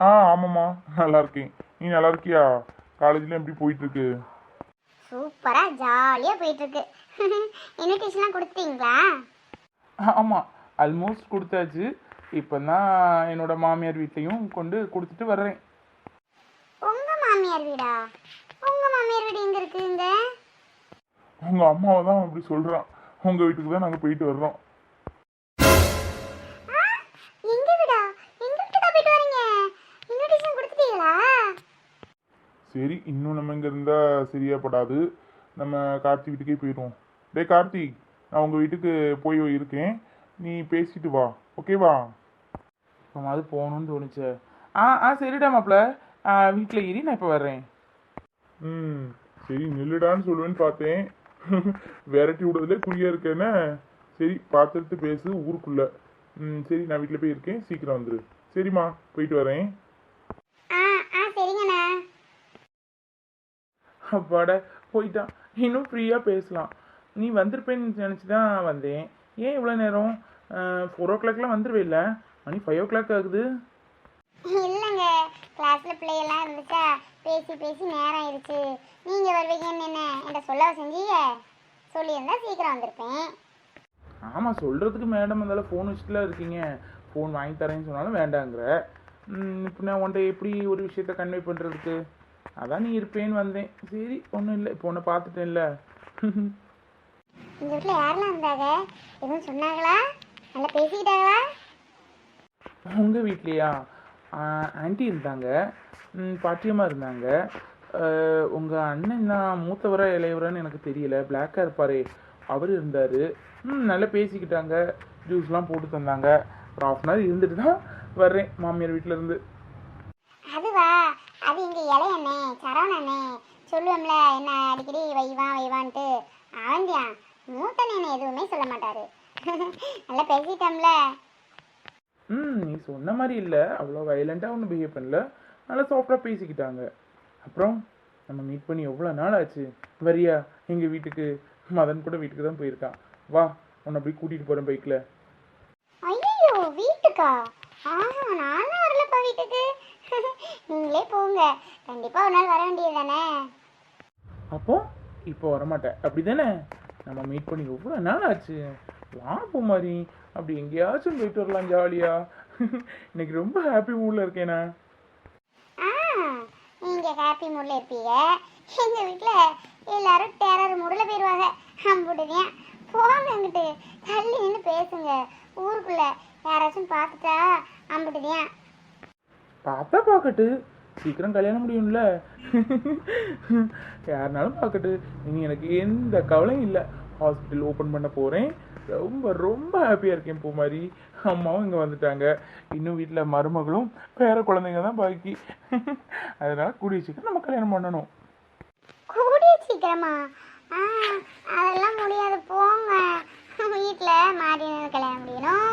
ஆ ஆமாம்மா. நல்லா இருக்கேன் நீ நல்லா இருக்கியா காலேஜில் எப்படி போயிட்டு இருக்கு சூப்பரா ஜாலியா போயிட்டு இருக்கு இன்விடேஷன்லாம் கொடுத்தீங்களா? ஆமாம் ஆல்மோஸ்ட் கொடுத்தாச்சு. இப்போ தான் என்னோட மாமியார் வீட்லேயும் கொண்டு கொடுத்துட்டு வர்றேன். உங்க மாமியார் வீடா? உங்க மாமியார் வீடு எங்க இருக்குங்க உங்கள் அம்மாவை தான் அப்படி சொல்கிறான் உங்கள் வீட்டுக்கு தான் நாங்கள் போயிட்டு வர்றோம். சரி இன்னும் நம்ம இங்கே இருந்தால் சரியாகப்படாது நம்ம கார்த்தி வீட்டுக்கே போயிடுவோம். டேய் கார்த்தி நான் உங்கள் வீட்டுக்கு போய் இருக்கேன். நீ பேசிட்டு வா ஓகேவா இப்போ அது போகணும்னு தோணுச்சு. ஆ ஆ சரிடா மாப்பிள்ள வீட்டில் ஏறி நான் இப்போ வர்றேன். ம் சரி நில்லுடான்னு சொல்லுவேன்னு பார்த்தேன். விரட்டி விடுறதுல குறியாக இருக்கேன்னு சரி பார்த்துட்டு பேசு ஊருக்குள்ளே. ம் சரி நான் வீட்டில் போய் இருக்கேன். சீக்கிரம் வந்துடு சரிம்மா போயிட்டு வரேன் ஆ ஆ சரிங்கண்ணா அப்பாட போயிட்டான். இன்னும் ஃப்ரீயாக பேசலாம். நீ வந்திருப்பேன்னு நினச்சி தான் வந்தேன். ஏன் இவ்வளோ நேரம்? ஃபோர் ஓ கிளாக்லாம் வந்துருவே இல்லை? மணி ஃபைவ் ஓ கிளாக் ஆகுது. இல்லைங்க. கிளாஸ்ல பிள்ளையெல்லாம் இருந்துச்சா? பேசி பேசி நேரம் ஆயிடுச்சு. நீங்க வருவீங்கன்னு என்ன? என்கிட்ட சொல்லவா செஞ்சீங்க? சொல்லியிருந்தா சீக்கிரம் வந்திருப்பேன். ஆமாம் சொல்கிறதுக்கு மேடம் இருந்தாலும் ஃபோன் வச்சுட்டுலாம் இருக்கீங்க. ஃபோன் வாங்கி தரேன்னு சொன்னாலும் வேண்டாங்கிற. இப்போ நான் உன்ட்ட எப்படி ஒரு விஷயத்த கன்வே பண்ணுறதுக்கு அதான் நீ இருப்பேன்னு வந்தேன். சரி ஒன்றும் இல்லை. இப்போ உன்னை பார்த்துட்டேன்ல. இந்த வீட்டில் யாரெல்லாம் இருந்தாங்க? எதுவும் சொன்னாங்களா? நல்லா பேசிக்கிட்டாங்களா? உங்கள் வீட்லையா? ஆன்ட்டி இருந்தாங்க. பாட்டியம்மா இருந்தாங்க. உங்கள் அண்ணன் தான் மூத்தவரா இளையவரான்னு எனக்கு தெரியல. பிளாக்காக இருப்பாரே. அவர் இருந்தார். ம் நல்லா பேசிக்கிட்டாங்க. ஜூஸ்லாம் போட்டு தந்தாங்க. ஒரு ஆஃப் அன் ஹவர் இருந்துட்டு தான் வர்றேன் மாமியார் வீட்டில் இருந்து. அதுவா? அது இங்க இளையண்ணே சரவணண்ணே. சொல்லுவோம்ல என்ன அடிக்கடி வைவான் வைவான்ட்டு. அவன்தியான் மூத்தண்ணே என்ன எதுவுமே சொல்ல மாட்டாரு. நல்லா பேசிட்டோம்ல. ம் நீ சொன்ன மாதிரி இல்லை. அவ்வளோ வயலண்ட்டாக ஒன்றும் பிஹேவ் பண்ணல. நல்லா சாஃப்டாக பேசிக்கிட்டாங்க. அப்புறம் நம்ம மீட் பண்ணி எவ்வளோ நாள் ஆச்சு? வரியா? எங்கள் வீட்டுக்கு? மதன் கூட வீட்டுக்கு தான் போயிருக்கான் வா உன்னை அப்படி கூட்டிகிட்டு போகிறேன் பைக்கில் ஐயோ வீட்டுக்கா? ஆஹா நானும் வரலப்பா வீட்டுக்கு. நீங்களே போங்க. கண்டிப்பா ஒரு நாள் வர வேண்டியது தானே? அப்போ இப்போ வரமாட்டேன். அப்படி தானே நம்ம மீட் பண்ணி எவ்வளோ நாள் ஆச்சு? வா பூமாரி அப்படி எங்கேயாச்சும் போயிட்டு வரலாம் ஜாலியா. இன்னைக்கு ரொம்ப ஹாப்பி மூடில் இருக்கேன்? நான் ஆ நீங்க ஹாப்பி மூட்ல இருப்பீங்க. எங்க வீட்ல எல்லாரும் டெரர் மூட்ல போயிருவாங்க. அம்புடுதியான் போங்க அங்கிட்டு. தள்ளி நின்று பேசுங்க. ஊருக்குள்ள யாராச்சும் பார்த்துட்டா அம்புடுதியான் பார்த்தா பார்க்கட்டு சீக்கிரம் கல்யாணம் முடியும்ல. யாருனாலும் பார்க்கட்டு இனி எனக்கு எந்த கவலையும் இல்லை. ஹாஸ்பிட்டல் ஓப்பன் பண்ண போகிறேன் ரொம்ப ரொம்ப ஹாப்பியாக இருக்கேன் பூ மாதிரி அம்மாவும் இங்கே வந்துட்டாங்க. இன்னும் வீட்டில் மருமகளும் பேர குழந்தைங்க தான் பாக்கி. அதனால் கூடிய சீக்கிரம் நம்ம கல்யாணம் பண்ணணும். கூடிய சீக்கிரமா? அதெல்லாம் முடியாது. போங்க. வீட்டில் மாரியண்ணன் கல்யாணம் முடியணும்.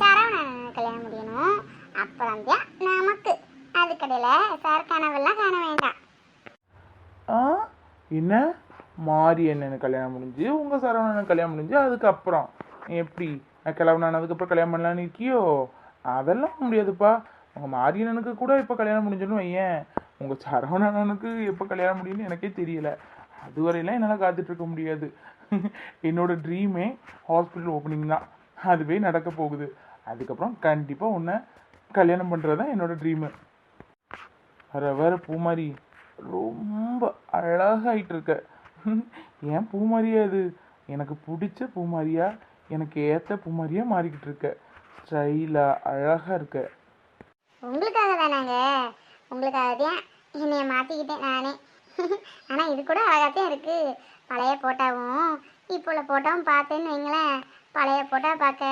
சரவணன் கல்யாணம் முடியணும். அப்புறம் தான் நமக்கு. அதுக்கடையில் சார் கனவெல்லாம் காண வேண்டாம். ஆ? என்ன? மாறி என்னன்னு கல்யாணம் முடிஞ்சு உங்கள் சரவணன் கல்யாணம் முடிஞ்சு அதுக்கப்புறம். எப்படி? நான் ஆனதுக்கப்புறம் கல்யாணம் பண்ணலான்னு இருக்கியோ? அதெல்லாம் முடியாதுப்பா. உங்கள் மாரியண்ணனுக்கு கூட இப்போ கல்யாணம் முடிஞ்சுன்னு வையேன். உங்கள் சரவணனுக்கு எப்போ கல்யாணம் முடியும்னு எனக்கே தெரியல. அதுவரையெல்லாம் என்னால் காத்துட்ருக்க முடியாது. என்னோட ட்ரீமே ஹாஸ்பிட்டல் ஓப்பனிங் தான். அதுவே நடக்க போகுது. அதுக்கப்புறம் கண்டிப்பாக உன்னை கல்யாணம் பண்ணுறது தான் என்னோட ட்ரீமு வர வர பூமாரி ரொம்ப அழகாயிட்டு இருக்க ஏன் பூமாரியா அது எனக்கு பிடிச்ச பூமாரியா எனக்கு ஏற்ற பூமாரியா மாறிக்கிட்டு இருக்க ஸ்டைலாக அழகாக இருக்க. உங்களுக்காக தானாங்க உங்களுக்காக தான் என்னைய மாற்றிக்கிட்டேன் நானே. ஆனால் இது கூட தான் இருக்குது பழைய போட்டாவும் இப்போ உள்ள போட்டாவும் பார்த்தேன்னு வைங்களேன். பழைய போட்டா பார்க்க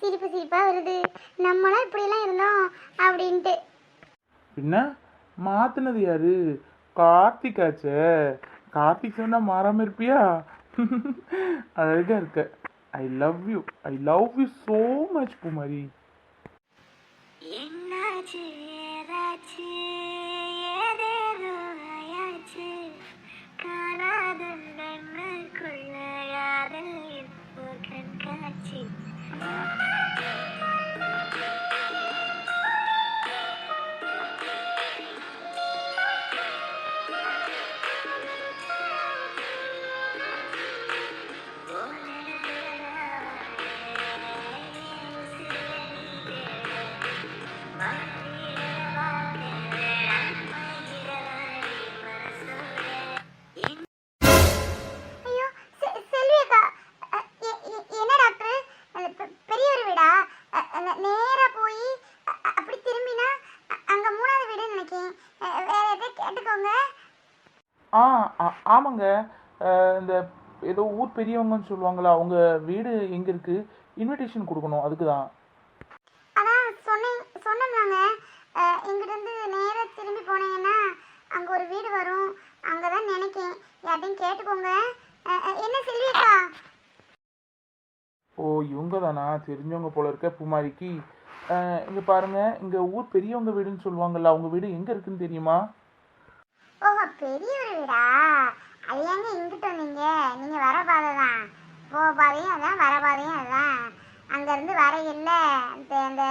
சிரிப்பு சிரிப்பாக வருது. நம்மளாம் இப்படிலாம் இருந்தோம் அப்படின்ட்டு. பின்ன மாத்துனது யாரு? கார்த்திகாச்சே. கார்த்திக் சொன்னா மாறாம இருப்பியா? அழகா இருக்க. I love you I love you so much Poomari. என்னாச்சு? ஏதாச்சு? ஆமாங்க. அஹ், இந்த ஏதோ ஊர் பெரியவங்கன்னு சொல்லுவாங்களா அவங்க வீடு எங்கே இருக்குது இன்விடேஷன் கொடுக்கணும் அதுக்கு தான் அதான் சொன்னேன் சொன்னோம்னாங்க இங்கிட்டிருந்து நேராக திரும்பி போனீங்கன்னா அங்கே ஒரு வீடு வரும். அங்கே தான் நினைக்கேன். யார்ட்டையும் கேட்டுக்கோங்க என்ன செல்வியக்கா? ஓ இவங்க தானா தெரிஞ்சவங்க போல இருக்க பூமாரிக்கு. இங்கே பாருங்க இங்கே ஊர் பெரியவங்க வீடுன்னு சொல்லுவாங்கல்ல அவங்க வீடு எங்கே இருக்குன்னு தெரியுமா? ஓஹோ பெரிய ஒரு வீடா அது ஏங்க இங்கிட்டு வந்தீங்க? நீங்கள் வர பாதை தான் போக பாதையும் அதான் வர பாதையும் அதான். அங்கேருந்து வரையில்ல இந்த அந்த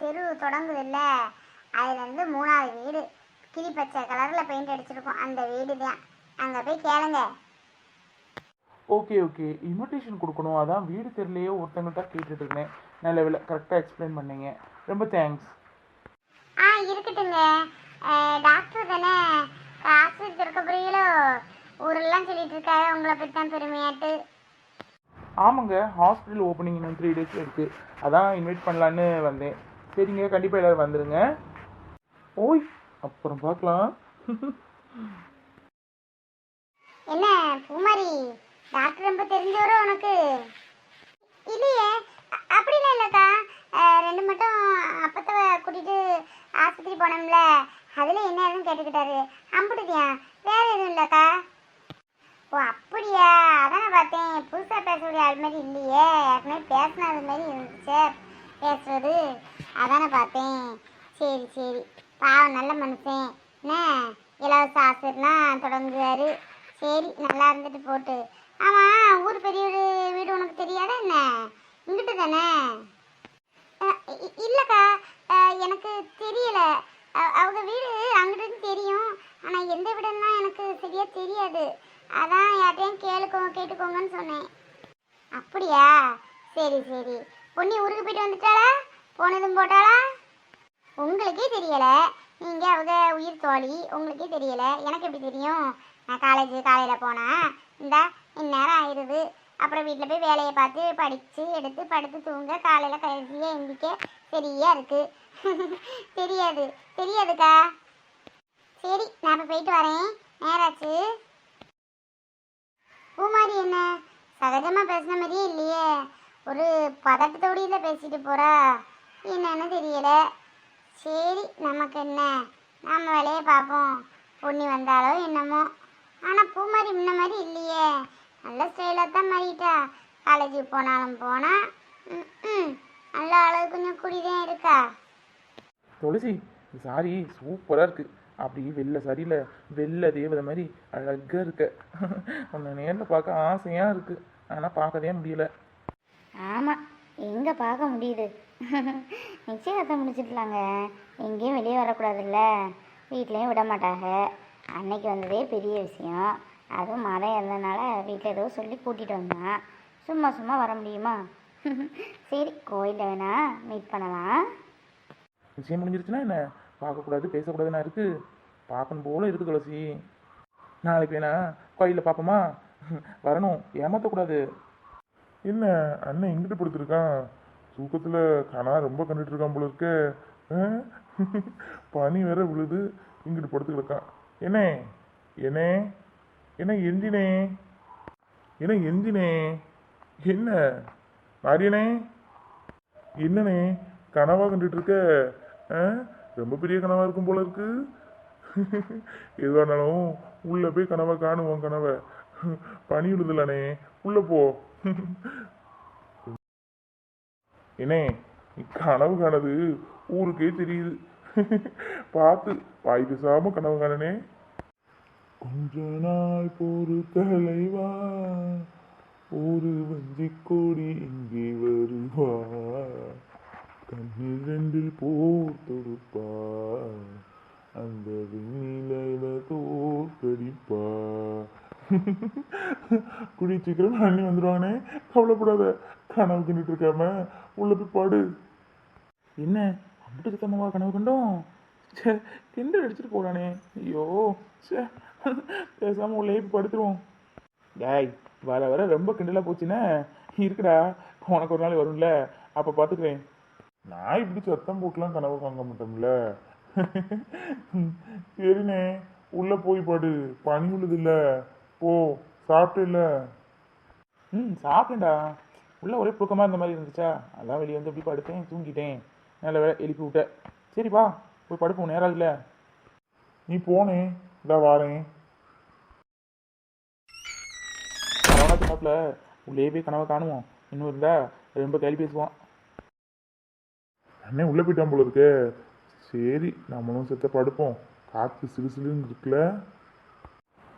தெரு தொடங்குது இல்லை. அதுலேருந்து மூணாவது வீடு. கிளி பச்சை கலரில் பெயிண்ட் அடிச்சிருக்கோம். அந்த வீடு தான் அங்கே போய் கேளுங்க. ஓகே ஓகே இன்விடேஷன் கொடுக்கணும். அதான் வீடு தெரியலையே ஒருத்தங்கள்ட்ட கேட்டுட்டு இருந்தேன். நல்ல வேலை கரெக்டாக எக்ஸ்பிளைன் பண்ணீங்க. ரொம்ப தேங்க்ஸ் ஆ இருக்கட்டுங்க டாக்டர் தானே? ஆஸ்பத்திரி இருக்க புரியலோ? ஊரெல்லாம் சொல்லிட்டு இருக்காரு உங்களை பற்றி தான் பெருமையாட்டு. ஆமாங்க. ஹாஸ்பிட்டல் ஓப்பனிங் இன்னும் த்ரீ டேஸில் இருக்குது அதான் இன்வைட் பண்ணலான்னு வந்தேன். சரிங்க. கண்டிப்பாக எல்லோரும் வந்துடுங்க ஓய் அப்புறம் பார்க்கலாம். என்ன பூமாரி டாக்டர் ரொம்ப தெரிஞ்சவரோ உனக்கு? இல்லையே. அப்படிலாம் இல்லைக்கா. ரெண்டு மட்டும் அப்பத்தை கூட்டிட்டு ஆஸ்பத்திரி போனோம்ல. அதில் என்ன ஏதுன்னு கேட்டுக்கிட்டாரு? அம்புட்டுதியா வேற எதுவும் இல்லைக்கா. ஓ அப்படியா? அதானே பார்த்தேன். புதுசாக பேசக்கூடிய அது மாதிரி இல்லையே. ஏற்கனவே பேசினது மாதிரி இருந்துச்சு பேசுறது. அதானே பார்த்தேன். சரி சரி. பாவம் நல்ல மனுஷன். என்ன? இலவச ஆசிரியர்லாம் தொடங்குவாரு சரி நல்லா இருந்துட்டு போட்டு. ஆமாம் ஊர் பெரிய வீடு உனக்கு தெரியாதா என்ன? இங்கிட்டு தானே? இல்லைக்கா. எனக்கு தெரியலை. அவங்க வீடு அங்கிட்டு தெரியும். ஆனால் எந்த வீடுன்னா எனக்கு சரியாக தெரியாது. அதான் யார்ட்டையும் கேளுக்கோ கேட்டுக்கோங்கன்னு சொன்னேன். அப்படியா? சரி சரி. பொண்ணி ஊருக்கு போயிட்டு வந்துட்டாளா? போனதும் போட்டாளா? உங்களுக்கே தெரியலை. நீங்கள் அவங்க உயிர் தோழி உங்களுக்கே தெரியலை. எனக்கு எப்படி தெரியும்? நான் காலேஜ் காலையில் போனேன் இந்த இந்நேரம் ஆயிடுது அப்புறம் வீட்டில் போய் வேலையை பார்த்து படித்து எடுத்து படுத்து தூங்க காலையில் கடைசியாக எந்திக்க சரியா இருக்கு. தெரியாது. தெரியாதுக்கா. சரி நான் இப்போ போயிட்டு வரேன். நேராச்சு. பூமாரி என்ன? சகஜமாக பேசின மாதிரியே இல்லையே. ஒரு பதட்டத்தோடையில் பேசிட்டு போகிறா என்னன்னு தெரியல. சரி நமக்கு என்ன? நம்ம வேலையை பார்ப்போம். பொண்ணி வந்தாலோ என்னமோ. ஆனால் பூமாரி முன்ன மாதிரி இல்லையே. நல்ல ஸ்டைலாக தான் மாறிட்டா. காலேஜுக்கு போனாலும் போனால் ம், ம் நல்ல அளவு கொஞ்சம் குடிதான் இருக்கா? துளசி சாரி சூப்பராக இருக்குது அப்படி வெள்ளை சரியில் வெள்ளை தேவதை மாதிரி அழகாக இருக்க. உன்னை நேரில் பார்க்க ஆசையாக இருக்குது ஆனால் பார்க்கவே முடியல. ஆமாம் எங்கே பார்க்க முடியுது? நிச்சயதார்த்தம் முடிச்சிடலாங்க. எங்கேயும் வெளியே வரக்கூடாதுல்ல. வீட்லேயும் விட மாட்டாங்க. அன்னைக்கு வந்ததே பெரிய விஷயம். அதுவும் மழை இருந்தனால வீட்டில் ஏதோ சொல்லி கூட்டிகிட்டு வந்தான். சும்மா சும்மா வர முடியுமா? சரி கோயிலில் வேணா மீட் பண்ணலாம். விஷயம் முடிஞ்சிருச்சுன்னா என்ன? பார்க்கக்கூடாது பேசக்கூடாதுன்னா இருக்குது பார்க்கணும் போல இருக்குது துளசி. நாளைக்கு வேணா கோயிலில் பார்ப்போமா? வரணும் ஏமாற்றக்கூடாது என்ன அண்ணன் எங்கிட்டு படுத்திருக்கான் தூக்கத்தில் கனா ரொம்ப கண்டுட்டு இருக்கான் போல இருக்க? பனி வேற விழுது இங்கிட்டு படுத்து கிடக்கான் என்னே? என்னே? என்ன எந்தினே? என்ன எந்தினே? என்ன? மாரியனே என்னண்ணே கனவா கண்டுட்டு இருக்க ஆ? ரொம்ப பெரிய கனவா இருக்கும் போல இருக்கு. எதுவானாலும் உள்ளே உள்ள போய் கனவை காணுவோம் கனவை. பனி விழுதுலண்ணே உள்ள போ. என்னே கனவு காணது ஊருக்கே தெரியுது. பார்த்து வாய் பேசாம கனவு காணனே. கொஞ்ச நாள் பொறு வா ஒரு வஞ்சி கொடி இங்கே வருவா. கண்ணில் ரெண்டில் போர் தொடுப்பா. அந்த வெண்ணிலையில தோற்கடிப்பா குடி சீக்கிரம் அண்ணி வந்துடுவானே கவலைப்படாத. கனவு கண்டுட்டு இருக்காம உள்ள போய் பாடு. என்ன? அப்படி சுத்தமாக கனவு கண்டோம்? சே கிண்டல் அடிச்சுட்டு போகிறானே ஐயோ சே பேசாமல் உள்ளே போய் படுத்துருவோம். டேய் வர வர ரொம்ப கிண்டலாக போச்சுன்னா இருக்குடா உனக்கு ஒரு நாள் வரும்ல அப்போ பார்த்துக்கிறேன் நான் இப்படி சத்தம் போட்டுலாம் கனவு காங்க மாட்டோம்ல. சரிண்ணே உள்ளே போய் பாடு பனி விழுதுல்ல ஓ சாப்பிட்டு ம் சாப்பிட்டேன்டா. உள்ள ஒரே புழுக்கமாக இருந்த மாதிரி இருந்துச்சா? அதான் வெளியே வந்து அப்படி படுத்தேன் தூங்கிட்டேன். நல்ல வேலை எழுப்பி விட்டேன். சரிப்பா போய் படுப்போம் நேரம் இல்லை நீ போனே இதான் வாரேன். கவனா சின்னப்பில் உள்ளே போய் கனவை காணுவோம். இன்னும் இருந்தா ரொம்ப கேள்வி பேசுவான். அண்ணே உள்ளே போயிட்டான் போல இருக்கே. சரி நம்மளும் செத்த படுப்போம். காற்று சிறு சிறுன்னு இருக்குல்ல.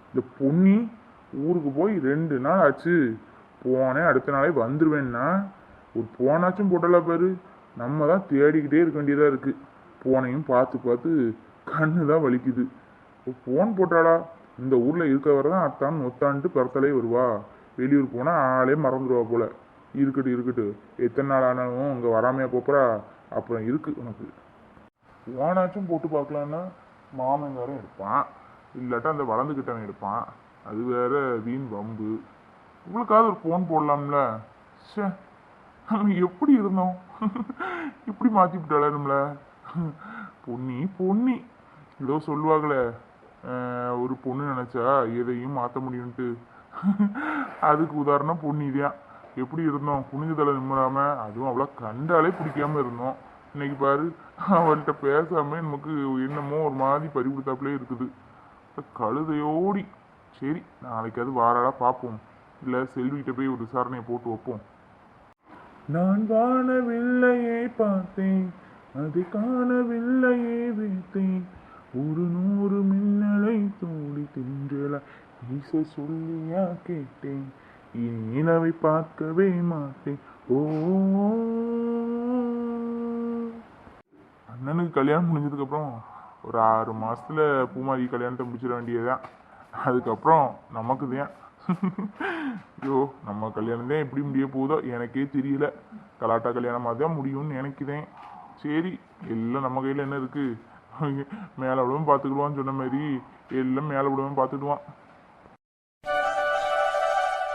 இந்த பொன்னி ஊருக்கு போய் ரெண்டு நாள் ஆச்சு. போனேன் அடுத்த நாளே வந்துடுவேன்னா ஒரு போனாச்சும் போட்டல பாரு. நம்ம தான் தேடிக்கிட்டே இருக்க வேண்டியதாக இருக்கு. போனையும் பார்த்து பார்த்து கண்ணு தான் வலிக்குது. ஃபோன் போட்டாளா? இந்த ஊரில் இருக்க தான் அத்தான் ஒத்தான்ட்டு பிறத்தலே வருவா. வெளியூர் போனால் ஆளே மறந்துடுவா போல. இருக்கட்டும் இருக்கட்டும் எத்தனை நாள் ஆனாலும் இங்கே வராமையா போப்பறா அப்புறம் இருக்கு உனக்கு. ஓனாச்சும் போட்டு பார்க்கலான்னா மாமங்காரன் இருப்பான் இல்லாட்டா அந்த வளர்ந்துக்கிட்டவன் எடுப்பான். அது வேற வீண் வம்பு. உங்களுக்காவது ஒரு ஃபோன் போடலாம்ல. ச்சே. நம்ம எப்படி இருந்தோம்? இப்படி மாற்றி விட்டாளே நம்மள? பொன்னி பொன்னி. ஏதோ சொல்லுவாங்களே. ஒரு பொண்ணு நினச்சா எதையும் மாற்ற முடியும்ட்டு அதுக்கு உதாரணம் பொன்னிதியா எப்படி இருந்தோம்? குனிஞ்ச தலை நிம்மறாம அதுவும் அவ்வளோ கண்டாலே பிடிக்காம இருந்தோம். இன்னைக்கு பாரு அவள்கிட்ட பேசாம நமக்கு என்னமோ ஒரு மாதிரி பறி கொடுத்தாப்புலே இருக்குது. கழுதையோடி. சரி நாளைக்கு அது வாராடா பார்ப்போம் இல்லை செல்விகிட்ட போய் ஒரு விசாரணையை போட்டு வைப்போம். நான் வானவில்லையே பார்த்தேன். அதை காணவில்லையே வைத்தேன் ஒரு நூறு மின்னலை தோடி தின்றல ஈச சொல்லியா கேட்டேன். இனி நிலவை பார்க்கவே மாட்டேன். ஓ. அண்ணனுக்கு கல்யாணம் முடிஞ்சதுக்கப்புறம் ஒரு ஆறு மாதத்தில் பூமாரி கல்யாணத்தை முடிச்சிட வேண்டியதுதான். அதுக்கப்புறம் நமக்கு தான் ஐயோ நம்ம கல்யாணம் தான் எப்படி முடிய போதோ எனக்கே தெரியல. கலாட்டா கல்யாணமாக தான் முடியும்னு நினைக்கிறேன் சரி எல்லாம் நம்ம கையில் என்ன இருக்குது மேலே விடவும் பார்த்துக்கிடுவான்னு சொன்ன மாதிரி எல்லாம் மேலே விடவும் பார்த்துக்கிடுவான்.